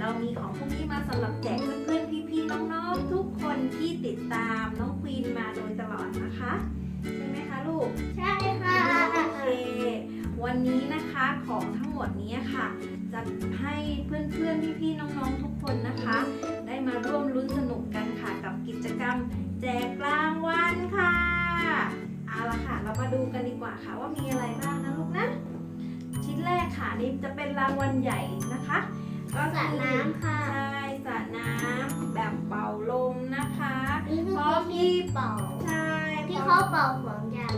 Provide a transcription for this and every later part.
เรามีของพวกนี้มาสำหรับแจกเพื่อนๆพี่ๆน้องๆทุกคนที่ติดตามน้องควีนมาโดยตลอดนะคะใช่ไหมคะลูกใช่ค่ะโอเควันนี้นะคะของทั้งหมดนี้ค่ะ จะให้เพื่อนๆพี่ๆน้องๆทุกคนนะคะ ได้มาร่วมลุ้นสนุกกันค่ะกับกิจกรรม แจกรางวัลค่ะเอาละค่ะ เรามาดูกันดีกว่าค่ะว่ามีอะไรบ้างนะลูกนะชิ้น แรกค่ะนี่จะเป็นรางวัลใหญ่นะคะก็สระน้ำค่ะใช่สระน้ำแบบเป่าลมนะคะนี่คือพร้อมที่เป่าใช่ที่พร้อเขามเป่าของยาง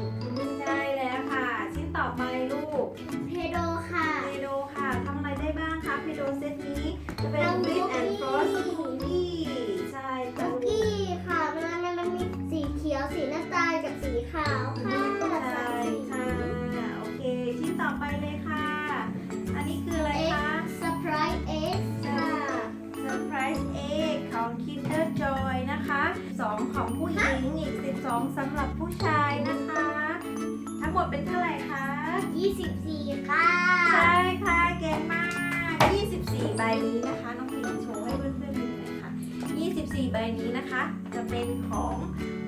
12สำหรับผู้ชายนะคะ ทั้งหมดเป็นเท่าไหร่คะ 24 ค่ะ ใช่ค่ะ เก่งมาก 24 ใบนี้นะคะ น้องพิมโชว์ให้เพื่อนๆดูหน่อยค่ะ 24 ใบนี้นะคะ จะเป็นของ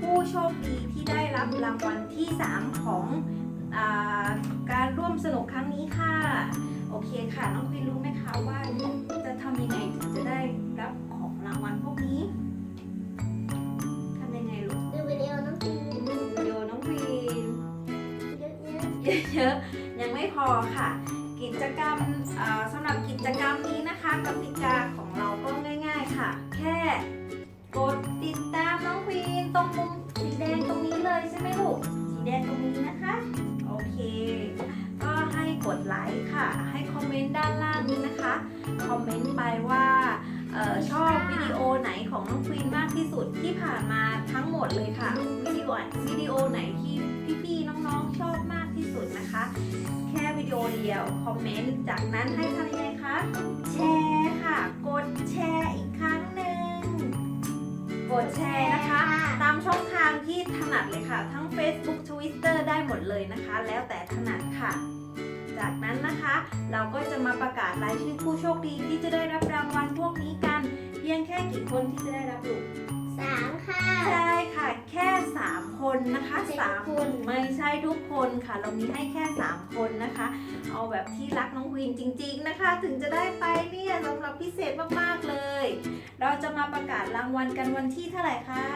ผู้โชคดีที่ได้รับรางวัลที่ 3 ของอาการร่วมสนุกครั้งนี้ค่ะ โอเคค่ะ น้องควินรู้ไหมคะว่าจะ เยอะๆ ยังไม่พอค่ะ กิจกรรมสำหรับกิจกรรมนี้นะคะกติกาของเราก็ง่าย ๆค่ะ แค่กดติดตามน้องควีนตรงมุมสีแดงตรงนี้เลยใช่ไหมลูกสีแดงตรงนี้นะคะ โอเค ก็ให้กดไลค์ค่ะ ให้คอมเมนต์ด้านล่างนี้นะคะ คอมเมนต์ไปว่าออชอบวิดีโอไหนของน้องควีนมากที่สุดที่ผ่านมาทั้งหมดเลยค่ะวิดีโอวิดีโอไหนที่ น้องๆชอบมากที่สุดนะคะ แค่วิดีโอเดียวคอมเมนต์จากนั้นให้ทำยังไงคะแชร์ค่ะ กดแชร์อีกครั้งหนึ่งกดแชร์นะคะ ตามช่องทางที่ถนัดเลยค่ะ ทั้ง Facebook Twitter ได้หมดเลยนะคะ แล้วแต่ถนัดค่ะ จากนั้นนะคะ เราก็จะมาประกาศรายชื่อผู้โชคดีที่จะได้รับรางวัลพวกนี้กัน เพียงแค่กี่คนที่จะได้รับลูก สามค่ะ ใช่ค่ะ แค่ 3 คนนะคะไม่ใช่สามทุกคน ไม่ใช่ทุกคนค่ะ เรามีให้แค่ 3 คนนะคะ เอาแบบที่รักน้องควีนจริง ๆนะคะ ถึงจะได้ไปเนี่ยสำหรับพิเศษมากๆเลย เราจะมาประกาศรางวัลกันวันที่เท่าไหร่คะ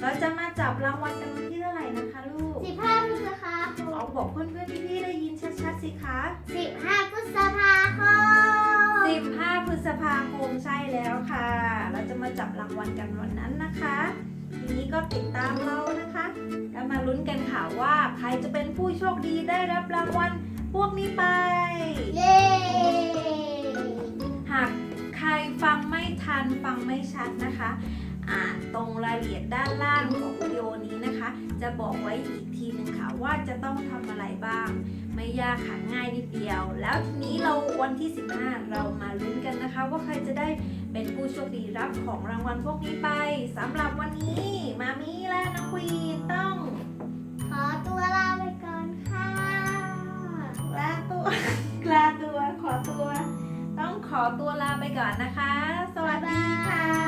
เราจะมาจับรางวัลกันวันที่เท่าไหร่นะคะลูกสิบห้าพฤษภาคเอามบอกเพื่อนๆพี่ๆได้ยินชัดๆสิคะ สิบห้าพฤษภาคม 15 พฤษภาคมใช่แล้วค่ะเรา จะมาจับรางวัลกันวันนั้นนะคะ ทีนี้ก็ติดตามเรานะคะ แล้วมาลุ้นกันค่ะว่าใครจะเป็นผู้โชคดีได้รับรางวัลพวกนี้ไป เย้ หากใครฟังไม่ทันฟังไม่ชัดนะคะ่านตรงรายละเอียดด้านล่างของวิดีโอนี้นะคะ จะบอกไว้อีกทีหนึ่งค่ะว่าจะต้องทำอะไรบ้าง ไม่ยากค่ะง่ายนิดเดียว แล้วทีนี้เราวันที่ 15 เรามาลุ้นกันนะคะ ว่าใครจะได้เป็นผู้โชคดีรับของรางวัลพวกนี้ไปสำหรับวันนี้มามีและน้องควีนต้อง ขอตัวลาไปก่อนค่ะลาตัวกลาตัวขอตัว ต้องขอตัวลาไปก่อนนะคะ สวัสดีค่ะ